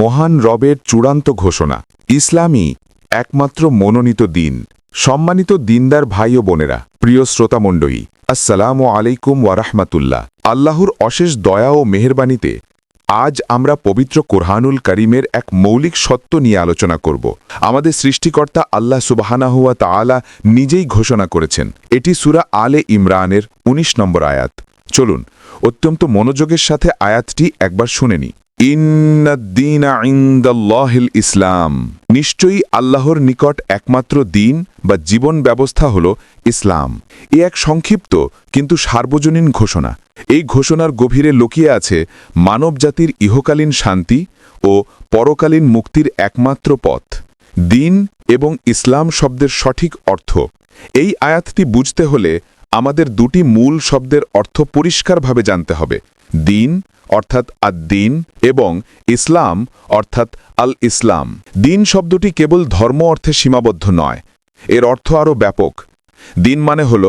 মহান রবের চূড়ান্ত ঘোষণা। ইসলামই একমাত্র মনোনীত দিন। সম্মানিত দিনদার ভাই ও বোনেরা, প্রিয় শ্রোতামণ্ডলী, আসসালামু আলাইকুম ওয়ারাহমাতুল্লাহ আল্লাহর অশেষ দয়া ও মেহেরবানিতে আজ আমরা পবিত্র কোরহানুল করিমের এক মৌলিক সত্য নিয়ে আলোচনা করব। আমাদের সৃষ্টিকর্তা আল্লাহ সুবাহানাহুয়া তাআলা নিজেই ঘোষণা করেছেন। এটি সুরা আলে ইমরানের ১৯ নম্বর আয়াত। চলুন, অত্যন্ত মনোযোগের সাথে আয়াতটি একবার শুনে নি ইন্নাদ্দিনা ইসলাম। নিশ্চয়ই আল্লাহর নিকট একমাত্র দিন বা জীবন ব্যবস্থা হল ইসলাম। এ এক সংক্ষিপ্ত কিন্তু সার্বজনীন ঘোষণা। এই ঘোষণার গভীরে লুকিয়ে আছে মানবজাতির ইহকালীন শান্তি ও পরকালীন মুক্তির একমাত্র পথ। দিন এবং ইসলাম শব্দের সঠিক অর্থ। এই আয়াতটি বুঝতে হলে আমাদের দুটি মূল শব্দের অর্থ পরিষ্কারভাবে জানতে হবে। দিন অর্থাৎ আদ্দিন এবং ইসলাম অর্থাৎ আল ইসলাম দিন শব্দটি কেবল ধর্ম অর্থে সীমাবদ্ধ নয়, এর অর্থ আরও ব্যাপক। দিন মানে হল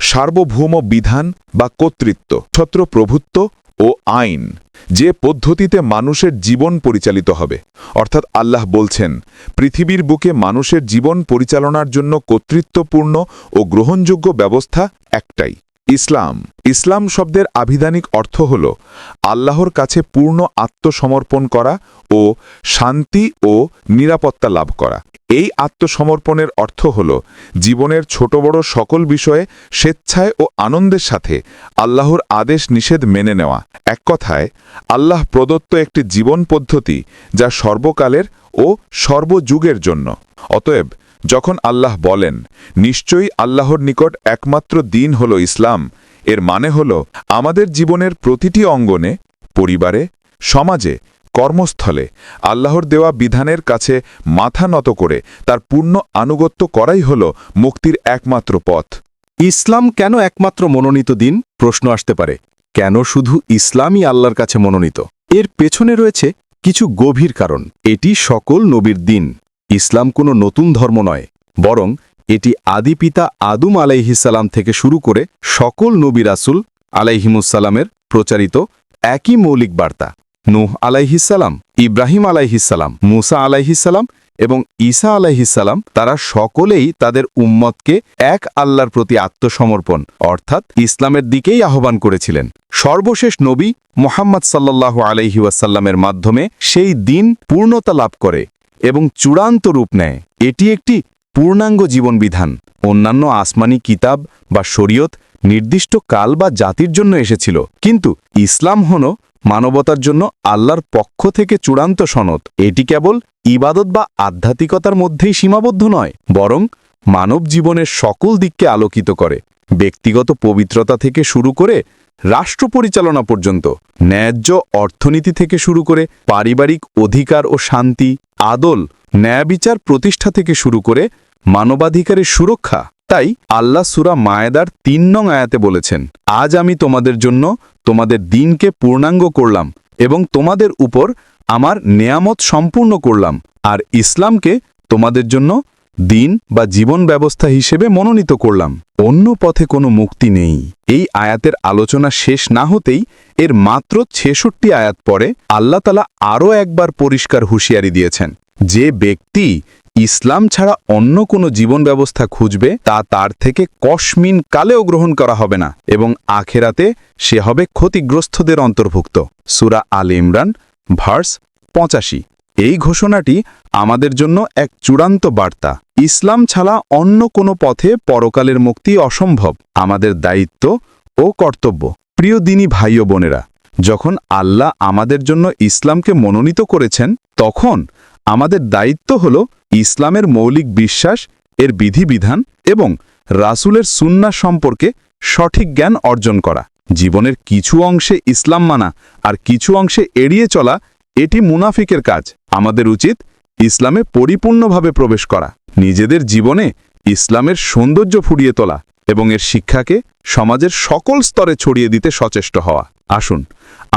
সার্বভৌম বিধান বা কর্তৃত্ব ছত্র প্রভুত্ব ও আইন, যে পদ্ধতিতে মানুষের জীবন পরিচালিত হবে। অর্থাৎ আল্লাহ বলছেন, পৃথিবীর বুকে মানুষের জীবন পরিচালনার জন্য কর্তৃত্বপূর্ণ ও গ্রহণযোগ্য ব্যবস্থা একটাই। ইসলাম। ইসলাম শব্দের আভিধানিক অর্থ হল আল্লাহর কাছে পূর্ণ আত্মসমর্পণ করা ও শান্তি ও নিরাপত্তা লাভ করা। এই আত্মসমর্পণের অর্থ হল জীবনের ছোট বড় সকল বিষয়ে স্বেচ্ছায় ও আনন্দের সাথে আল্লাহর আদেশ নিষেধ মেনে নেওয়া। এক কথায়, আল্লাহ প্রদত্ত একটি জীবন পদ্ধতি যা সর্বকালের ও সর্বযুগের জন্য। অতএব যখন আল্লাহ বলেন, নিশ্চয়ই আল্লাহর নিকট একমাত্র দিন হল ইসলাম, এর মানে হল আমাদের জীবনের প্রতিটি অঙ্গনে, পরিবারে, সমাজে, কর্মস্থলে, আল্লাহর দেওয়া বিধানের কাছে মাথা নত করে তার পূর্ণ আনুগত্য করাই হল মুক্তির একমাত্র পথ। ইসলাম কেন একমাত্র মনোনীত দিন? প্রশ্ন আসতে পারে, কেন শুধু ইসলামই আল্লাহর কাছে মনোনীত? এর পেছনে রয়েছে কিছু গভীর কারণ, এটি সকল নবীর দিন। ইসলাম কোনো নতুন ধর্ম নয়, বরং এটি আদি পিতা আদম আলাইহিসাল্লাম থেকে শুরু করে সকল নবী রাসুল আলাইহিমুসাল্লামের প্রচারিত একই মৌলিক বার্তা। নূহ আলাইহিসাল্লাম ইব্রাহিম আলাইহিসাল্লাম মুসা আলাইহিসাল্লাম এবং ঈসা আলাইহিসাল্লাম তারা সকলেই তাদের উম্মতকে এক আল্লাহর প্রতি আত্মসমর্পণ, অর্থাৎ ইসলামের দিকেই আহ্বান করেছিলেন। সর্বশেষ নবী মোহাম্মদ সাল্লাহ আলাইহি ওয়াসাল্লামের মাধ্যমে সেই দিন পূর্ণতা লাভ করে। এবং চূড়ান্ত রূপ নেয়। এটি একটি পূর্ণাঙ্গ জীবনবিধান। অন্যান্য আসমানি কিতাব বা শরীয়ত নির্দিষ্ট কাল বা জাতির জন্য এসেছিল। কিন্তু ইসলাম হল মানবতার জন্য আল্লাহর পক্ষ থেকে চূড়ান্ত সনদ। এটি কেবল ইবাদত বা আধ্যাত্মিকতার মধ্যেই সীমাবদ্ধ নয়, বরং মানব জীবনের সকল দিককে আলোকিত করে। ব্যক্তিগত পবিত্রতা থেকে শুরু করে রাষ্ট্র পরিচালনা পর্যন্ত, ন্যায্য অর্থনীতি থেকে শুরু করে পারিবারিক অধিকার ও শান্তি আদল ন্যায়বিচার প্রতিষ্ঠা থেকে শুরু করে মানবাধিকারের সুরক্ষা। তাই আল্লাহ সুরা মায়েদার তিন নং আয়াতে বলেছেন, আজ আমি তোমাদের জন্য তোমাদের দিনকে পূর্ণাঙ্গ করলাম এবং তোমাদের উপর আমার নেয়ামত সম্পূর্ণ করলাম, আর ইসলামকে তোমাদের জন্য দিন বা জীবন ব্যবস্থা হিসেবে মনোনীত করলাম। অন্য পথে কোনো মুক্তি নেই। এই আয়াতের আলোচনা শেষ না হতেই এর মাত্র ছেষট্টি আয়াত পরে আল্লাহ তালা আরও একবার পরিষ্কার হুঁশিয়ারি দিয়েছেন। যে ব্যক্তি ইসলাম ছাড়া অন্য কোনো জীবন ব্যবস্থা খুঁজবে, তা তার থেকে কসমিন কালেও গ্রহণ করা হবে না এবং আখেরাতে সে হবে ক্ষতিগ্রস্তদের অন্তর্ভুক্ত। সুরা আল ইমরান, ভার্স পঁচাশি। এই ঘোষণাটি আমাদের জন্য এক চূড়ান্ত বার্তা। ইসলাম ছাড়া অন্য কোনো পথে পরকালের মুক্তি অসম্ভব। আমাদের দায়িত্ব ও কর্তব্য। প্রিয় দিনী ভাই ও বোনেরা, যখন আল্লাহ আমাদের জন্য ইসলামকে মনোনীত করেছেন, তখন আমাদের দায়িত্ব হল ইসলামের মৌলিক বিশ্বাস, এর বিধিবিধান এবং রাসুলের সুন্না সম্পর্কে সঠিক জ্ঞান অর্জন করা। জীবনের কিছু অংশে ইসলাম মানা আর কিছু অংশে এড়িয়ে চলা, এটি মুনাফিকের কাজ। আমাদের উচিত ইসলামে পরিপূর্ণভাবে প্রবেশ করা, নিজেদের জীবনে ইসলামের সৌন্দর্য ফুরিয়ে তোলা এবং এর শিক্ষাকে সমাজের সকল স্তরে ছড়িয়ে দিতে সচেষ্ট হওয়া। আসুন,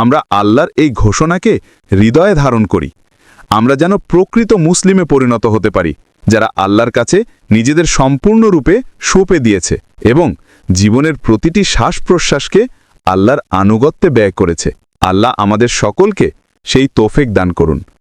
আমরা আল্লাহর এই ঘোষণাকে হৃদয়ে ধারণ করি। আমরা যেন প্রকৃত মুসলিমে পরিণত হতে পারি, যারা আল্লাহর কাছে নিজেদের সম্পূর্ণরূপে সোপে দিয়েছে এবং জীবনের প্রতিটি শ্বাস প্রশ্বাসকে আল্লাহর আনুগত্যে ব্যয় করেছে। আল্লাহ আমাদের সকলকে সেই তোফেক দান করুন।